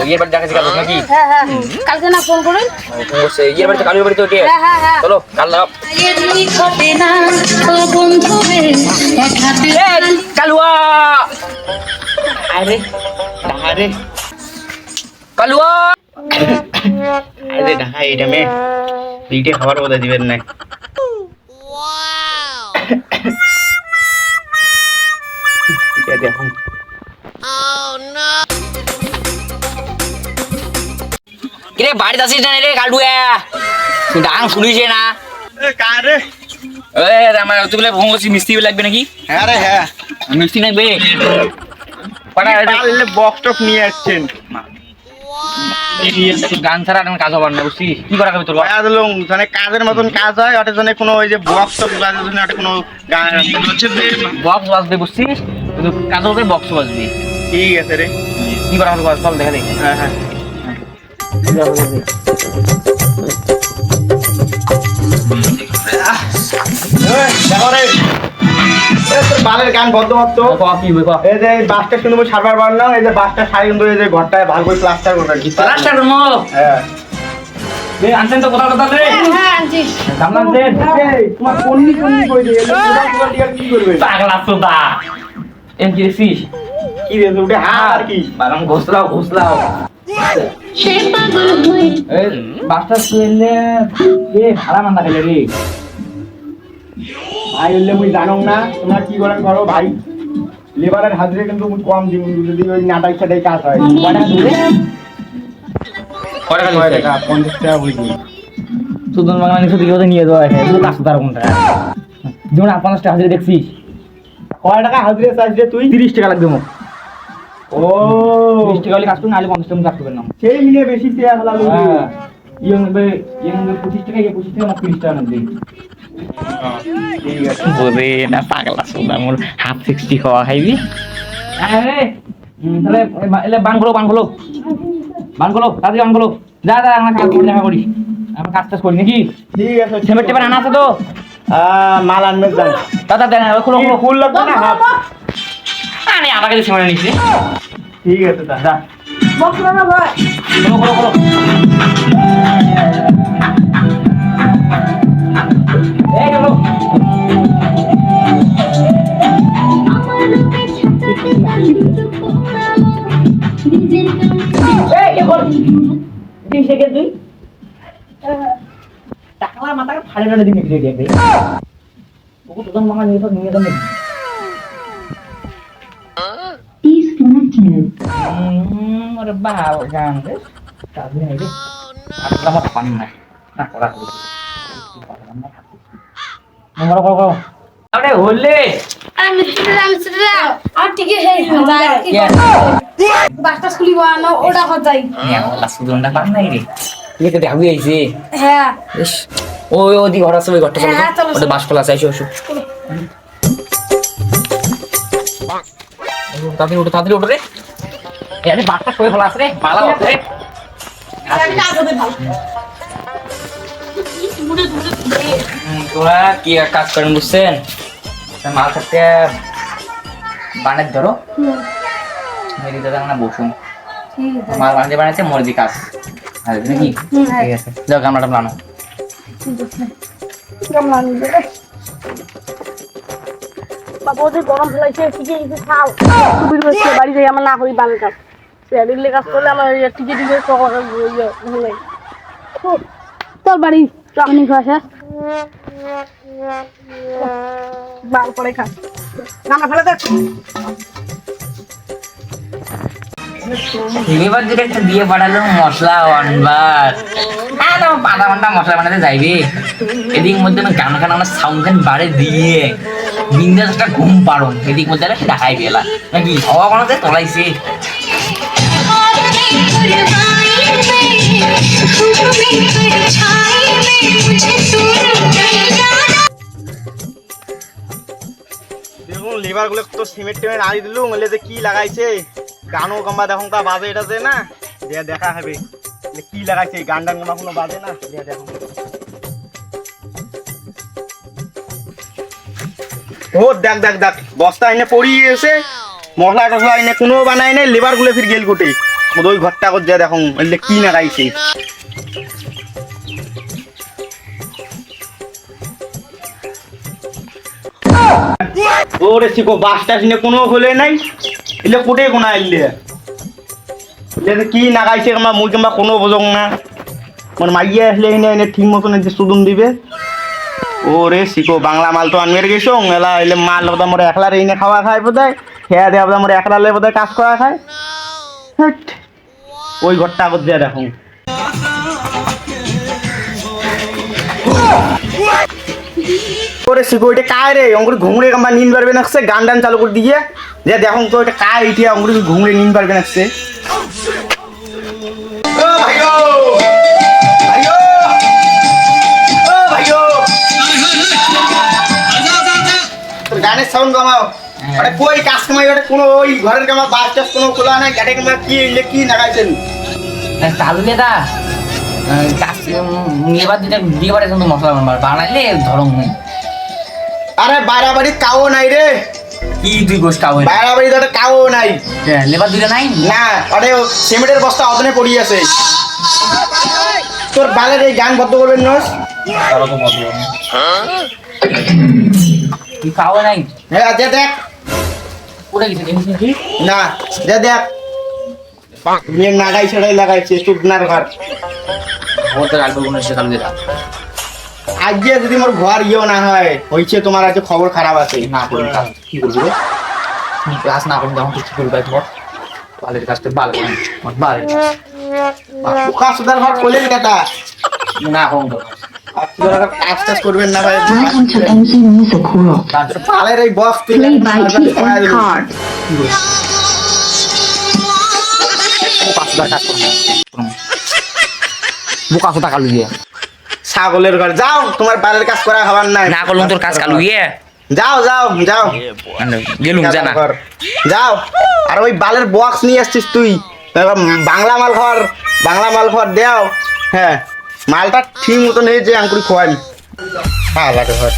ইয়ের নাকি? ইয়ের বাড়ি তো কালকের বাড়ি তো কে চলো, কাল লাগাও কালুয়া! কালুয়া! খাবার কথা দিবেন না। আছে এখন কিরে বাড়িতে আসিস না রে কালুয়া? ডাং শুনিছে না? কারে এ আমার তুই ভঙ্গসি মিষ্টি লাগবে নাকি? হ্যাঁ রে হ্যাঁ। মিষ্টি লাগবে? বক্স টক নিয়ে আসছেন। গান ছাড়া এখন কাজ হবার না বুঝছিস? কি করা হবে তোর মানে কাজের মতন কাজ হয় ওটার জন্য কোনো ওই যে বক্স টক বাজার জন্য ওটা কোনো গান বক্স বাজবে বুঝছিস? কিন্তু কাজ হবে বক্স বাজবে। ঠিক আছে রে। কি করা হবে চল দেখা দেখি হ্যাঁ হ্যাঁ। বালের গান এই যে বাসটা শুনব সারবার বার না এই যে বাসটা সারি কিন্তু এই যে ঘরটায় ভালো করে প্লাস্টার করে প্লাস্টার করব? হ্যাঁ। আনছেন তো কোথাও কোথাও রে? হ্যাঁ হ্যাঁ তোমার কি করবে? পাগলা দেখছিস কি রে হাত আর কি? ঘোষলাও ঘোষলাও। এই বাসটা শুয়েলে এ ভাড়া মান্দা গেলে রে। ভাই হইলে মুই জানো না। তোমরা কি করেন করো ভাই? লেবারের হাজিরে কিন্তু মুই কম দিন যদি ওই নাটাই সাটাই কাজ হয়। কয়টা দূরে কয়টা টাকা পঞ্চাশ টাকা হয়ে যায় সুদন নিয়ে যাওয়া তুই তার কোনটা? যেমন পঞ্চাশ টাকা হাজিরা দেখছিস। কয় টাকা হাজিরে চাইছ রে তুই? তিরিশ টাকা লাগবে মোক। ও। তিরিশ টাকা হলে কাজ নাহলে পঞ্চাশ টাকা কাজ করবেন না। সেই মিলে বেশি চেয়ে হলাম হ্যাঁ। ইয়ং বে ইয়ং বে পঁচিশ টাকা ইয়ে পঁচিশ টাকা মোক তিরিশ টাকা লাগবে। ঠিক না পাগলা সোদা মোর হাফ সিক্সটি খাওয়া খাইবি? আরে তাহলে এলে বান বান বান তাড়াতাড়ি বান যা যা আমার কাজ করে দেখা করি আমি কাজ টাজ করি নাকি? ঠিক আছে। আনা আছে তো? মাল আনবে যান। দাদা দেন খোলো খোলো ফুল লাগবে না? হাফ আরে আমার কাছে সিমেন্ট নিচ্ছে ঠিক আছে তা যা। বকলো না ভাই খোলো খোলো খোলো। এই খোলো এই কে বল? তুই শেখে তুই? টাকলা মাথাকে ফাড়ে ফাড়ে দিবি রেডি একদম ওকে তোদের মামা নিয়ে নিয়ে দেবে ওরে বাবা গান রে। কাজে নেই রে আটলা মত পানি না না করা করি নম্বর করো করো। আরে হলে আমি মিস্ত্রি আমি আর ঠিক আছে? যাই বাসটা খুলিব না ওটা হজাই। নাই রে। আছে দেখাবি আইছে। হ্যাঁ। ওই ওদি ঘর আছে ওই ঘরটা চলো হ্যাঁ, ওটা বাস খোলা আছে এসো এসো তাড়াতাড়ি ওঠো তাড়াতাড়ি রে। আরে বাসটা সবাই খোলা আছে রে রে তোরা কি কাজ করেন বুঝছেন? মাল থাকতে বানের ধরো। মেরি দাদা বসুন। মাল বানিয়ে বানাচ্ছে মরদি কাজ। নাকি হুম, হ্যাঁ। ঠিক আছে। যাও গামলাটা বানো গামলা নিয়ে বাবা ওদের গরম ফেলাইছে ঠিকই কিছু খাও খুবই হচ্ছে বাড়ি যাই আমার না করি বান কাজ স্যারিলে কাজ করলে আমার টিকে টিকে ভালো তোর বাড়ি। চাউনি খাওয়া বাল পরে খা। গামলা ফেলে দেখ এবার যেটা একটা দিয়ে পাঠালো মশলা অনবার হ্যাঁ তো আধা ঘণ্টা মশলা বানাতে যাইবে। এদিক মধ্যে আমি গান গান আমার সাউন্ড গান বাড়ে দিয়ে বিন্দাস একটা ঘুম পারো এদিক মধ্যে একটা দেখাই পেলা নাকি হওয়া বানাতে তোলাইছে? দেখুন লেবারগুলো তো সিমেন্ট টেমেন্ট আনি দিলু বলে যে কি লাগাইছে? গানও কম্বা দেখুন তা বাজে এটা যে না? যে দেখা হবে। কি লাগাইছে গান টান কোনো কোনো বাজে না? যে দেখুন। ও, দেখ দেখ দেখ, বস্তা এনে পড়িয়ে এসে, মশলা টসলা এনে কোনো বানাই নাই, লেবারগুলো ফির গেল গোটে ওই ঘরটা কর যা দেখুন এলে কি না গাইছে ওরে শিখো বাসটা সিনে কোনো হলে নাই। এলে কোটে কোনা এলে এলে কি নাগাইছে আমার মুই কিংবা কোনো বোঝং না। মোর মাইয়া আসলে এনে এনে ঠিক মতন যে সুদুম দিবে। ওরে শিখো বাংলা মাল তো আনবে গেছো। এলা এলে মাল বোধহয় মোর একলা এনে খাওয়া খায় বোধহয় খেয়া দেওয়া বোধহয় মোর একলা লে বোধহয় কাজ করা খায়। ওই ঘরটা আগত দিয়ে দেখুন। ওরে শিখো এটা কায় রে অঙ্কুর ঘুমড়ে কাম্বা নিন পারবে নাকছে গান টান চালু করে দিয়ে যে দেখুন তো এটা কায় ইটিয়া অঙ্কুর ঘুমড়ে নিন পারবে ভাইও তোর গানের সাউন্ড কমাও। আরে কই কাজ কামাই ওটা কোনো ওই ঘরের কামা বাস টাস কোনো খোলা নাই গাড়ি কামা কি এলে কি লাগাইছেন চালু দাদা কাজ এবার দিতে দিয়ে পারে কিন্তু মশলা বানাইলে ধরং নেই। আরে বাড়াবাড়ি কাও নাই রে। কি তুই গোস কাউ বাড়াবাড়ি তো কাও নাই। লেবার দুটো নাই? না আরে সিমেন্টের বস্তা অদনে পড়ি আছে। তোর বালের এই গান বদ্ধ করবেন নস তুই কাউ নাই? হ্যাঁ যে দেখ। উঠে গেছে? না যে দেখ। মেয়ে নাগাই ছেড়াই লাগাইছে চুপনার ঘর ওর তো রাখব কোনো সে চালু দাদা আজকে যদি মোর ঘর ইয়েও না হয় হয়েছে তোমার আজকে খবর খারাপ আছে। না করুন কাজ কি করবি রে? ক্লাস না করুন তখন কিছু করবি? তোমার বালের কাজটা বাল বালের পোকা সুদার ঘর করলেন কেটা না কাজ করবেন না ভাই। পালের এই বক্স Card. বোকা কাজ সুদা কালু দিয়ে ছাগলের ঘর। যাও তোমার বালের কাজ করা হবার নাই। না করলাম তোর কাজ কালু ইয়ে। যাও যাও যাও। গেলুম জানা। যাও। আর ওই বালের বক্স নিয়ে আসছিস তুই। বাংলা মাল ঘর বাংলা মাল ঘর দেও। হ্যাঁ মালটা ঠিক মতন হয়েছে আঙ্কুরি খোয়ালি। হ্যাঁ লাগে ঘর।